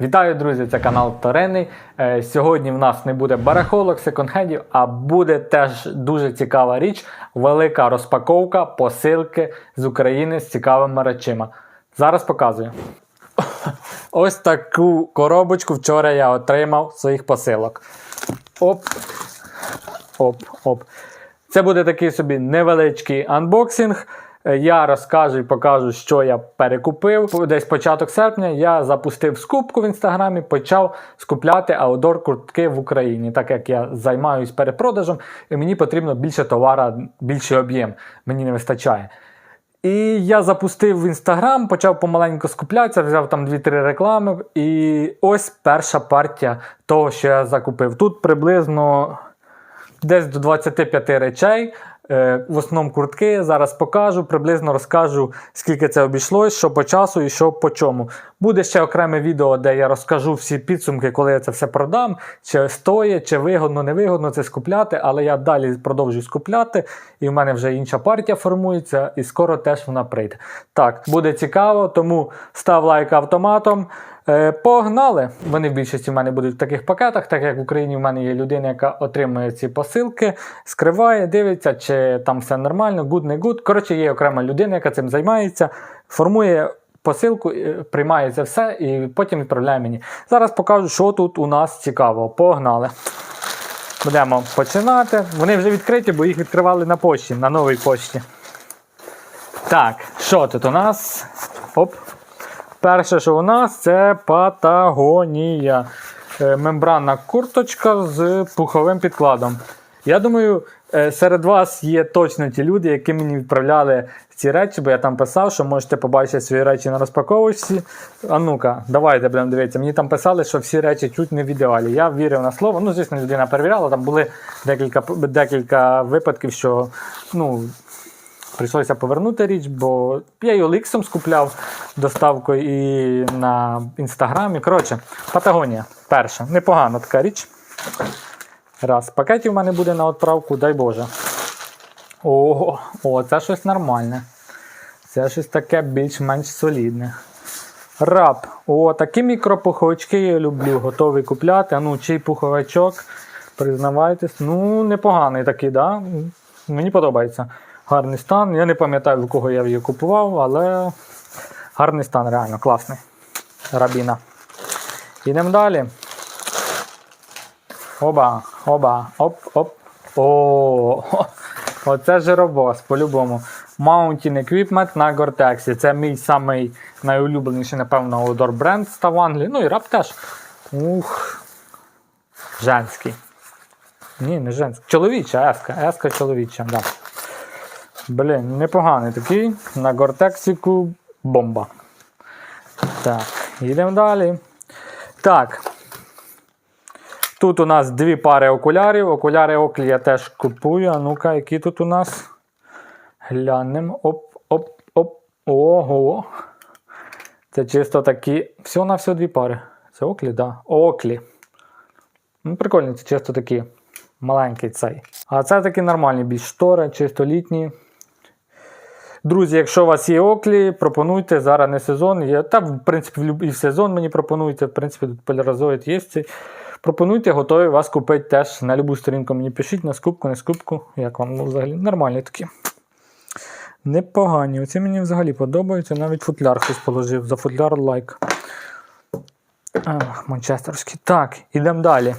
Вітаю, друзі! Це канал Торенний. Е, Сьогодні в нас не буде барахолок, секонд-хендів, а буде теж дуже цікава річ. Велика розпаковка посилки з України з цікавими речима. Зараз показую. Ось таку коробочку вчора я отримав своїх посилок. Оп. Оп, оп. Це буде такий собі невеличкий анбоксинг. Е, Я розкажу і покажу, що я перекупив. Десь початок серпня я запустив скупку в інстаграмі, почав скупляти аудор куртки в Україні, так як я займаюся перепродажем, і мені потрібно більше товара, більший об'єм. Мені не вистачає. І я запустив в інстаграм, почав помаленьку скуплятися, взяв там 2-3 реклами. І ось перша партія того, що я закупив. Тут приблизно десь до 25 речей. Е, В основному куртки. Зараз покажу, приблизно розкажу, скільки це обійшлось, що по часу і що по чому. Буде ще окреме відео, де я розкажу всі підсумки, коли я це все продам, чи стоїть, чи вигодно, не вигодно це скупляти, але я далі продовжую скупляти, і в мене вже інша партія формується, і скоро теж вона прийде. Так, буде цікаво, тому став лайк автоматом. Е, Погнали! Вони в більшості в мене будуть в таких пакетах, так як в Україні в мене є людина, яка отримує ці посилки, скриває, дивиться, чи там все нормально, good, не good. Коротше, є окрема людина, яка цим займається, формує посилку, е, приймає це все і потім відправляє мені. Зараз покажу, що тут у нас цікавого. Погнали! Будемо починати. Вони вже відкриті, бо їх відкривали на почті, на новій почті. Так, що тут у нас? Оп. Перше, що у нас, це Патагонія. Е, Мембранна курточка з пуховим підкладом. Я думаю, е, серед вас є точно ті люди, які мені відправляли ці речі, бо я там писав, що можете побачити свої речі на розпаковочці. А ну-ка, давайте будемо дивитися. Мені там писали, що всі речі чуть не в ідеалі. Я вірив на слово. Ну, звісно, людина перевіряла, там були декілька, декілька випадків, що ну, Прийшлося повернути річ, бо я її Оліксом скупляв доставкою і на інстаграмі. Коротше, Патагонія. Перша. Непогана така річ. Раз. Пакетів в мене буде на відправку, дай Боже. Ого, о, це щось нормальне. Це щось таке більш-менш солідне. Раб. О, такі мікропуховички я люблю, готовий купляти. А ну, чий пуховичок, признавайтесь. Ну, непоганий такий, да? Мені подобається. Гарний стан. Я не пам'ятаю, в кого я її купував, але гарний стан, реально, класний. Рабіна. Йдемо далі. Оба, оба, оп, оп. О, оце жиробос, по-любому. Mountain Equipment на Gore-Tex. Це мій самий найулюбленіший, напевно, outdoor бренд став в Ну і раб теж. Ух. Женський. Ні, не женський. Чоловіча, еска. Еска чоловіча, да. Блін, непоганий такий. На Гортексіку бомба. Так, їдемо далі. Так. Тут у нас дві пари окулярів. Окуляри Оклі я теж купую. А ну-ка, які тут у нас? Глянемо. Оп, оп, оп. Ого. Це чисто такі. Всього на всього дві пари. Це Оклі, так? Да. Оклі. Ну, прикольно, це чисто такі. Маленький цей. А це такі нормальні більш штори, чисто літні. Друзі, якщо у вас є оклі, пропонуйте. Зараз не сезон. Є, та, в принципі, і в сезон мені пропонуйте. В принципі, тут поляризоїд є. цей. Пропонуйте, готові вас купити теж на любу сторінку. Мені пишіть на скупку, не скупку. Як вам ну, взагалі нормальні такі. Непогані. Оці мені взагалі подобаються. Навіть футляр хтось положив. За футляр лайк. Ах, Манчестерський. Так, ідемо далі.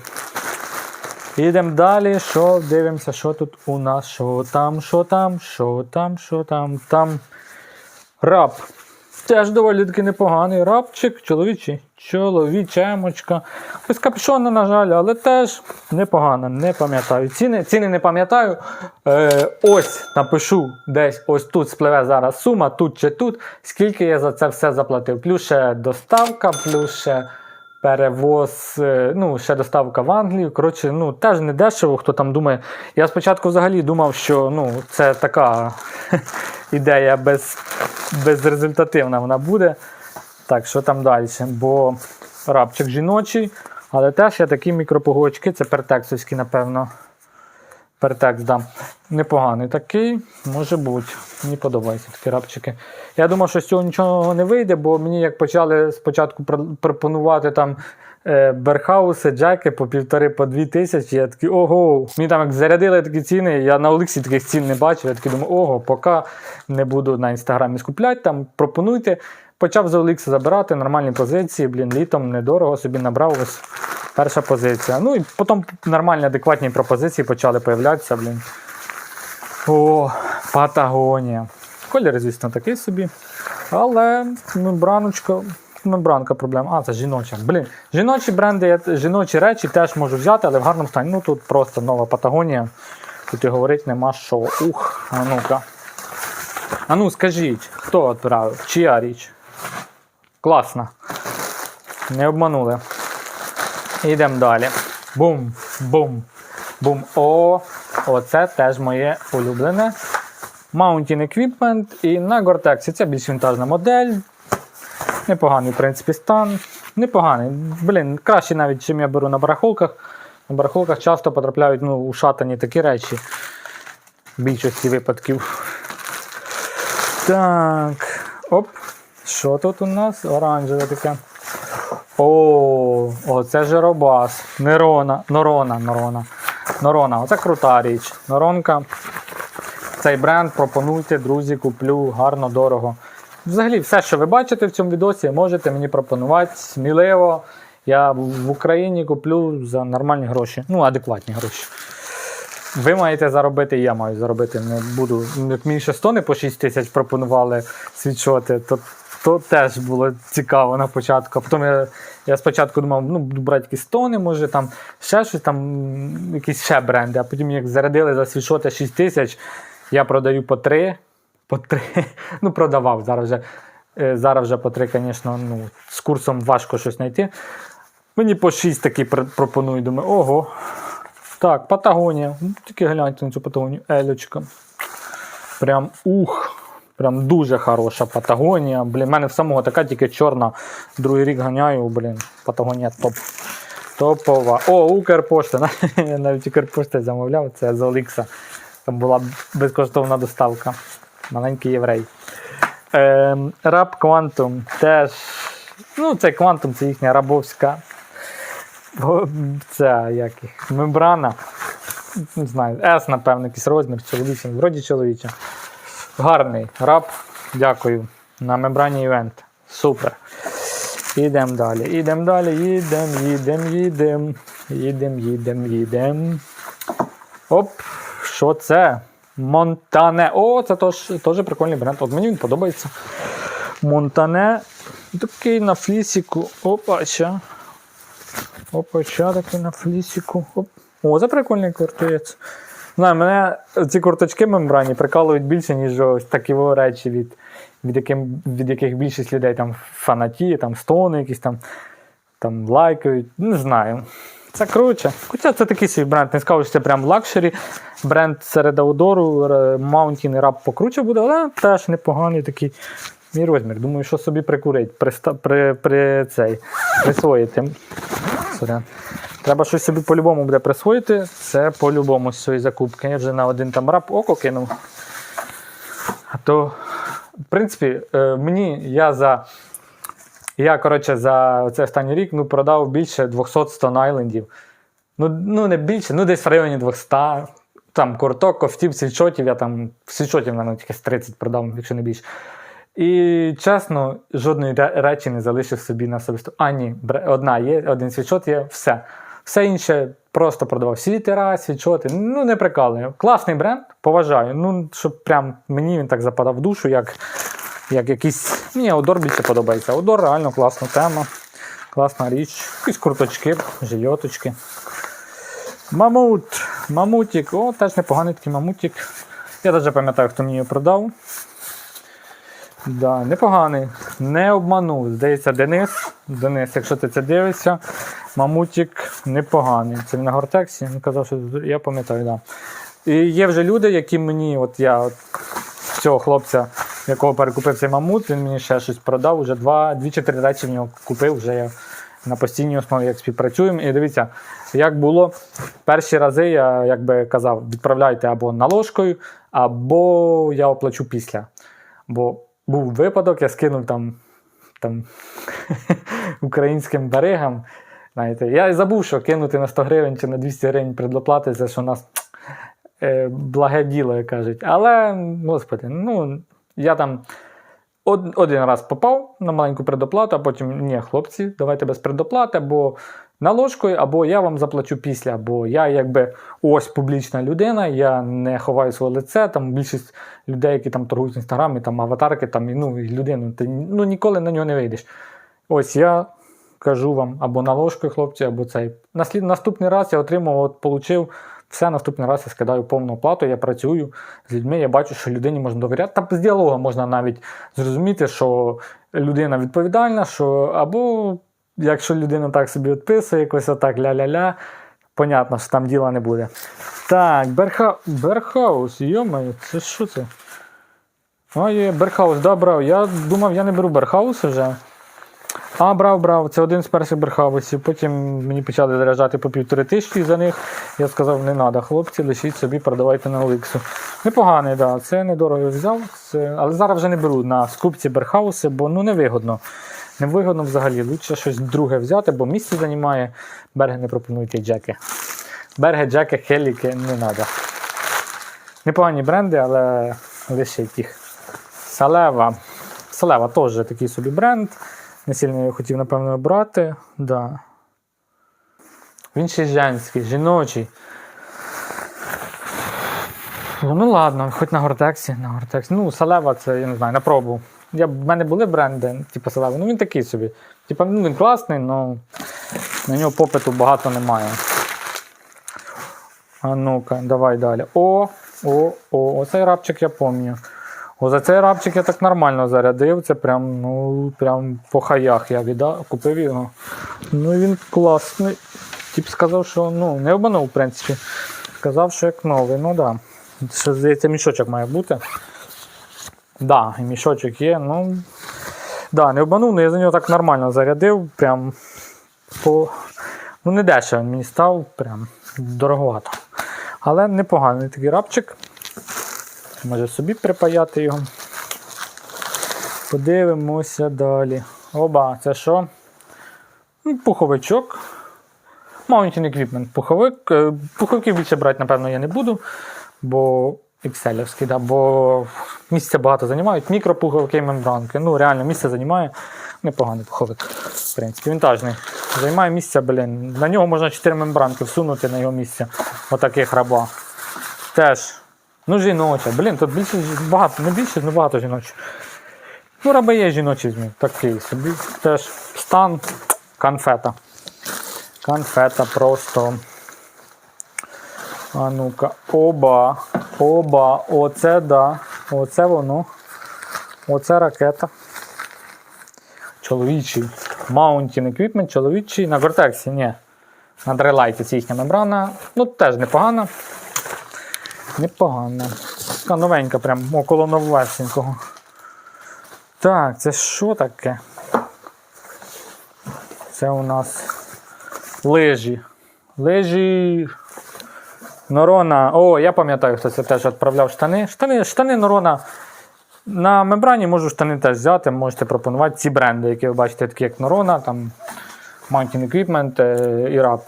Їдемо далі, що дивимося, що тут у нас, що там, що там, що там, що там, там. Раб. Теж доволі таки непоганий рабчик, чоловічий, чоловічемочка. Без капюшона, на жаль, але теж непогано, не пам'ятаю. Ціни ціни не пам'ятаю. Е, ось напишу десь ось тут спливе зараз сума, тут чи тут, скільки я за це все заплатив. Плюс ще доставка, плюс ще перевоз, е, ну, ще доставка в Англію. Коротше, ну, теж не дешево, хто там думає. Я спочатку взагалі думав, що ну, це така ідея без, безрезультативна вона буде. Так, що там далі? Бо рабчик жіночий, але теж є такі мікропогочки, це пертексовські, напевно. Пертекс, да. Непоганий такий, може бути. Мені подобаються такі рапчики. Я думав, що з цього нічого не вийде, бо мені як почали спочатку пропонувати там е, берхауси, джеки по півтори, по дві тисячі, я такий ого. Мені там як зарядили такі ціни, я на Олексі таких цін не бачив. Я такий думаю, ого, поки не буду на інстаграмі скупляти, там пропонуйте. Почав з Олікса забирати нормальні позиції, блін, літом недорого собі набрав ось перша позиція. Ну і потім нормальні, адекватні пропозиції почали появлятися, блін. О, Патагонія. Колір, звісно, такий собі. Але мембраночка, мембранка проблема. А, це жіноча. Блін, жіночі бренди, жіночі речі теж можу взяти, але в гарному стані. Ну тут просто нова Патагонія. Тут і говорити нема що. Ух, а ну-ка. А ну скажіть, хто відправив? Чия річ? Класно. Не обманули. Йдемо далі. Бум, бум, бум. О, оце теж моє улюблене. Mountain Equipment і на Gore-Tex. Це більш вінтажна модель. Непоганий, в принципі, стан. Непоганий. Блін, краще навіть, чим я беру на барахолках. На барахолках часто потрапляють ну, ушатані такі речі. В більшості випадків. Так. Оп. Що тут у нас? Оранжеве таке. О, оце Жиробас. Нерона, Норона, Норона. Норона. Оце крута річ. Норонка. Цей бренд пропонуйте, друзі, куплю гарно, дорого. Взагалі, все, що ви бачите в цьому відосі, можете мені пропонувати сміливо. Я в Україні куплю за нормальні гроші, ну, адекватні гроші. Ви маєте заробити, я маю заробити. Не буду. Як мені ще стони по 6 тисяч пропонували світшоти, то, то теж було цікаво на початку. Потім я, я спочатку думав, ну, брати якісь стони, може там ще щось, там якісь ще бренди. А потім як зарядили за світшоти 6 тисяч, я продаю по 3. По 3. Ну, продавав зараз вже. е, Зараз вже по 3, звісно, ну, з курсом важко щось знайти. Мені по 6 таки пр- пропонують, думаю, ого. Так, Патагонія. Тільки гляньте на цю Патагонію. Елечка. Прям ух. Прям дуже хороша Патагонія. Блін, в мене в самого така тільки чорна. Другий рік ганяю, блін. Патагонія топ. Топова. О, Укрпошта. Навіть Укрпошта замовляв, це з Олікса. Там була безкоштовна доставка. Маленький єврей. Ем, Раб Quantum теж. Ну, це Quantum, це їхня рабовська Це як мембрана. Не знаю, S, напевно, якийсь розмір, чоловічий, вроді чоловіча. Гарний раб. Дякую. На мембрані івент. Супер. Їдемо далі. Їдемо далі, їдемо, їдемо, їдемо. Їдемо, їдемо, їдемо. Оп, що це? Монтане. О, це теж, прикольний бренд. От мені він подобається. Монтане. Такий на флісіку. Опа, ще. Опа, ще такий на флісіку. Оп. О, це прикольний куртуєць. Знаю, мене ці курточки мембрані прикалують більше, ніж ось такі речі, від, від, яким, від яких більшість людей там фанатіє, там стони якісь там, там лайкають. Не знаю. Це круче. Хоча це такий свій бренд. Не скажу, що це прям лакшері. Бренд серед аудору, Mountain і раб покруче буде, але теж непоганий такий мій розмір. Думаю, що собі прикурить, приста, при, при цей, присвоїти. Сорян. Треба щось собі по-любому буде присвоїти. Це по-любому з цієї закупки. Я вже на один там раб око кинув. А то, в принципі, е, мені я за. Я, коротше, за цей останній рік ну, продав більше 200 Stone Айлендів. Ну, ну, не більше, ну десь в районі 200. Там курток, ковтів, світшотів, я там світшотів, мабуть, тільки з 30 продав, якщо не більше. І чесно, жодної речі не залишив собі на особисто. А, ні, одна є, один світшот є, все. Все інше просто продавав світера, світшоти. Ну, не прикалую. Класний бренд, поважаю. Ну, щоб прям мені він так западав в душу, як, як якийсь. Мені Одор більше подобається. Одор реально класна тема, класна річ. Якісь курточки, жильоточки. Мамут. Мамутик. О, теж непоганий такий мамутик. Я навіть пам'ятаю, хто мені його продав. Да, непоганий. Не обманув. Здається, Денис. Денис, якщо ти це дивишся, мамутик непоганий. Це на гортексі. Він казав, що я пам'ятаю, да. І є вже люди, які мені, от я от цього хлопця, якого перекупив цей мамут, він мені ще щось продав, вже дві чи три речі в нього купив, вже я на постійній основі як співпрацюємо. І дивіться, як було перші рази, я як би казав, відправляйте або наложкою, або я оплачу після. Бо був випадок, я скинув там, там українським баригам. Знаєте, я забув, що кинути на 100 гривень чи на 200 гривень предоплати, це що у нас е, благе діло, як кажуть. Але, господи, ну, я там од- один раз попав на маленьку предоплату, а потім ні, хлопці, давайте без предоплати, або наложкою, або я вам заплачу після. Бо я якби ось публічна людина, я не ховаю своє лице. Там більшість людей, які там торгують в інстаграмі, там аватарки, там, ну, людину, ти ну, ніколи на нього не вийдеш. Ось я кажу вам або наложкою, хлопці, або цей. Наслід, наступний раз я отримав, от получив. Все, наступний раз я скидаю повну оплату, я працюю з людьми, я бачу, що людині можна довіряти. Там з діалогу можна навіть зрозуміти, що людина відповідальна, що або якщо людина так собі відписує, якось отак ля-ля-ля, понятно, що там діла не буде. Так, Берха... Берхаус, йомаю, це що це? Є Берхаус, да, брав. Я думав, я не беру Берхаус вже. А, брав, брав. Це один з перших берхаусів. Потім мені почали заряджати по півтори тисячі за них. Я сказав, не треба, хлопці, лишіть собі, продавайте на Оликсу. Непоганий. Да. Це недорого взяв. Це... Але зараз вже не беру на скупці берхауси, бо ну невигодно. Невигодно взагалі. Лучше щось друге взяти, бо місце займає. Берги не пропонують джеки. Берги, джеки, хеліки не треба. Непогані бренди, але лишіть їх. Салева. Салева теж такий собі бренд. Не сильно я хотів, напевно, брати. Да. Він ще женський, жіночий. Ну ладно, хоч на гортексі, на гортексі. Ну, Салева це, я не знаю, на пробу. Я, в мене були бренди, типу Салева, ну він такий собі. Типу, ну він класний, але на нього попиту багато немає. А ну-ка, давай далі. О, о, о, оцей рапчик я пам'ятаю. За цей рапчик я так нормально зарядив. Це прям, ну, прям по хаях я віддав, купив його. Ну він класний. Тип сказав, що ну, не обманув, в принципі. Сказав, що як новий, ну да. Ще, здається, мішочок має бути. Да, і мішочок є, ну. Да, не обманув, але я за нього так нормально зарядив. Прям по. Ну, не дешево він мені став, прям дороговато. Але непоганий такий рапчик. Може собі припаяти його. Подивимося далі. Оба, це що? Ну, Пуховичок. Mountain Equipment пуховик. Е, Пуховиків більше брати, напевно, я не буду, бо XL, да, бо місця багато займають. Мікропуховики мембранки. Ну, реально місце займає. Непоганий пуховик. В принципі, вінтажний. Займає місця, блін. На нього можна 4 мембранки всунути на його місце. Отаких раба. Теж. Ну, жіноча. Блін, тут більше багато, не більше, ну багато жіночі. Ну, раби є жіночі змі. Такий собі. Теж стан конфета. Конфета просто. А ну-ка. Оба. Оба. Оце да. Оце воно. Оце ракета. Чоловічий. Mountain Equipment, чоловічий. На Гортексі, ні. На дрелайті це їхня мембрана. Ну, теж непогана. Непогана. Така новенька, прям около новесенького. Так, це що таке? Це у нас лижі. Лижі. Норона. О, я пам'ятаю, хто це теж відправляв штани. Штани, штани Норона. На мембрані можу штани теж взяти, можете пропонувати ці бренди, які ви бачите, такі як Норона, там Mountain Equipment е, і Rap.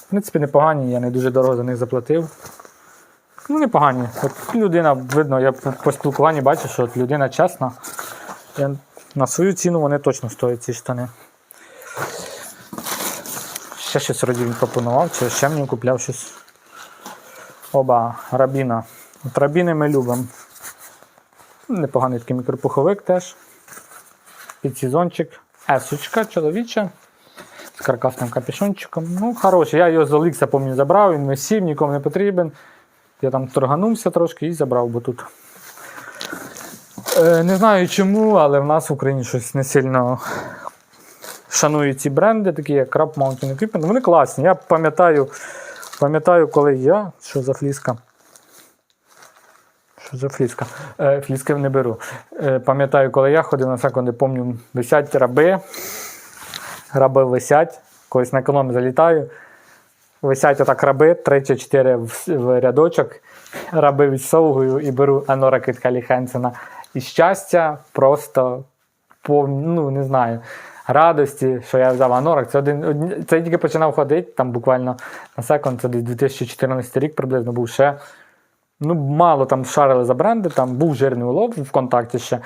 В принципі, непогані, я не дуже дорого за них заплатив. Ну, непогані. От людина, видно, я по спілкуванні бачу, що от людина чесна. Я, на свою ціну вони точно стоять ці штани. Ще щось вроді він пропонував, чи ще мені купляв щось. Оба, рабіна. От рабіни ми любимо. Непоганий такий мікропуховик теж. Підсезончик. Есочка чоловіча. З каркасним капюшончиком. Ну, хороший. Я його з Олікса, пам'ятаю, забрав, він висів, нікому не потрібен. Я там торганувся трошки і забрав, бо тут. Е, не знаю чому, але в нас в Україні щось не сильно шанують ці бренди, такі як Crab Mountain Equipment. Вони класні. Я пам'ятаю, пам'ятаю, коли я. Що за фліска? Що за фліска? Е, фліски не беру. Е, пам'ятаю, коли я ходив на секунди, пам'ятаю, висять раби. Раби висять, колись на економі залітаю. Висять отак раби, 3-4 в, рядочок. Раби відсовую і беру Анора Квіткалі Хенсена. І щастя просто пов... ну, не знаю, радості, що я взяв Анорак. Це, один, це я тільки починав ходити, там буквально на секунд, це десь 2014 рік приблизно був ще. Ну, мало там шарили за бренди, там був жирний улов в контакті ще.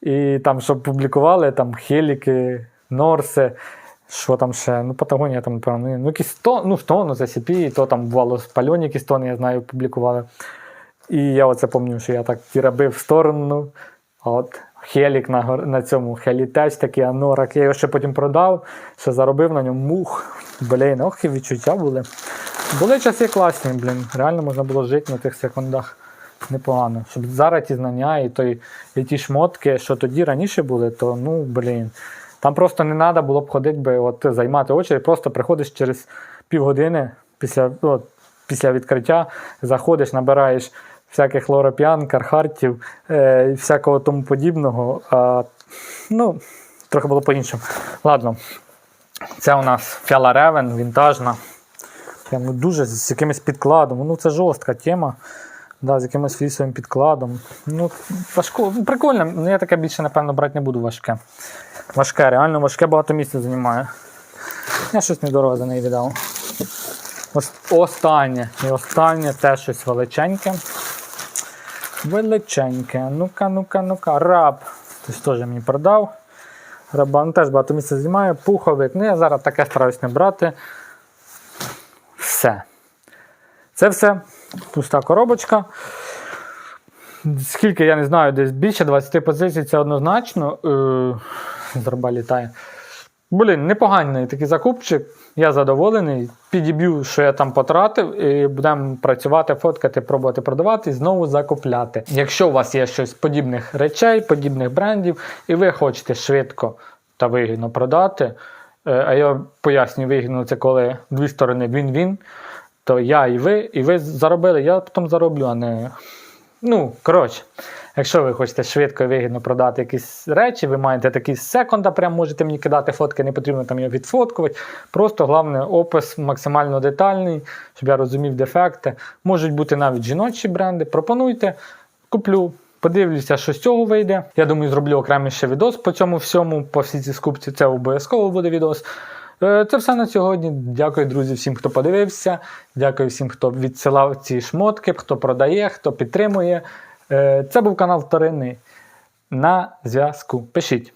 І там, щоб публікували там хеліки, норси, що там ще, ну, Патагонія там, напевно, ну, якісь то, ну, тону, це CP, і то там бувало спальоні якісь тони, я знаю, публікували. І я оце пам'ятаю, що я так ті раби в сторону. А от Хелік на, на цьому Хелітеч, такий анорак. Я його ще потім продав, ще заробив на ньому мух. Блін, ох, і відчуття були. Були часи класні, блін. Реально можна було жити на тих секундах непогано. Щоб зараз ті знання і, той, і ті шмотки, що тоді раніше були, то ну, блін. Там просто не треба було б ходити, би, от, займати очередь, просто приходиш через півгодини після, от, після відкриття, заходиш, набираєш всяких лоропіан, кархартів, е, і всякого тому подібного. А, ну, трохи було по-іншому. Ладно, це у нас Фіала Ревен, вінтажна. Прям, ну, дуже з якимось підкладом. Ну, це жорстка тема. Да, з якимось флісовим підкладом. Ну, важко, ну, прикольно. Ну, я таке більше, напевно, брати не буду важке. Важке, реально важке багато місця займає. Я щось недорого за неї віддав. Останнє. І останнє це щось величеньке. Величеньке. Ну-ка, ну-ка, ну-ка. Раб. Хтось теж мені продав. Раба ну, теж багато місця займає. Пуховик. Ну, я зараз таке стараюсь не брати. Все. Це все. Пуста коробочка. Скільки, я не знаю, десь більше 20 позицій, це однозначно. Зарба літає. Блін, непоганий такий закупчик. Я задоволений. Підіб'ю, що я там потратив, і будемо працювати, фоткати, пробувати продавати і знову закупляти. Якщо у вас є щось подібних речей, подібних брендів, і ви хочете швидко та вигідно продати, е, а я поясню, вигідно це коли дві сторони він-він, то я і ви, і ви заробили, я потім зароблю, а не. Ну, коротше, якщо ви хочете швидко і вигідно продати якісь речі, ви маєте такі з секунда, прям можете мені кидати фотки, не потрібно там його відфоткувати. Просто головне опис максимально детальний, щоб я розумів дефекти. Можуть бути навіть жіночі бренди. Пропонуйте, куплю. Подивлюся, що з цього вийде. Я думаю, зроблю окремий ще відос по цьому всьому, по всій цій скупці. Це обов'язково буде відос. Е, Це все на сьогодні. Дякую, друзі, всім, хто подивився. Дякую всім, хто відсилав ці шмотки, хто продає, хто підтримує. Е, Це був канал Вторинний. На зв'язку. Пишіть.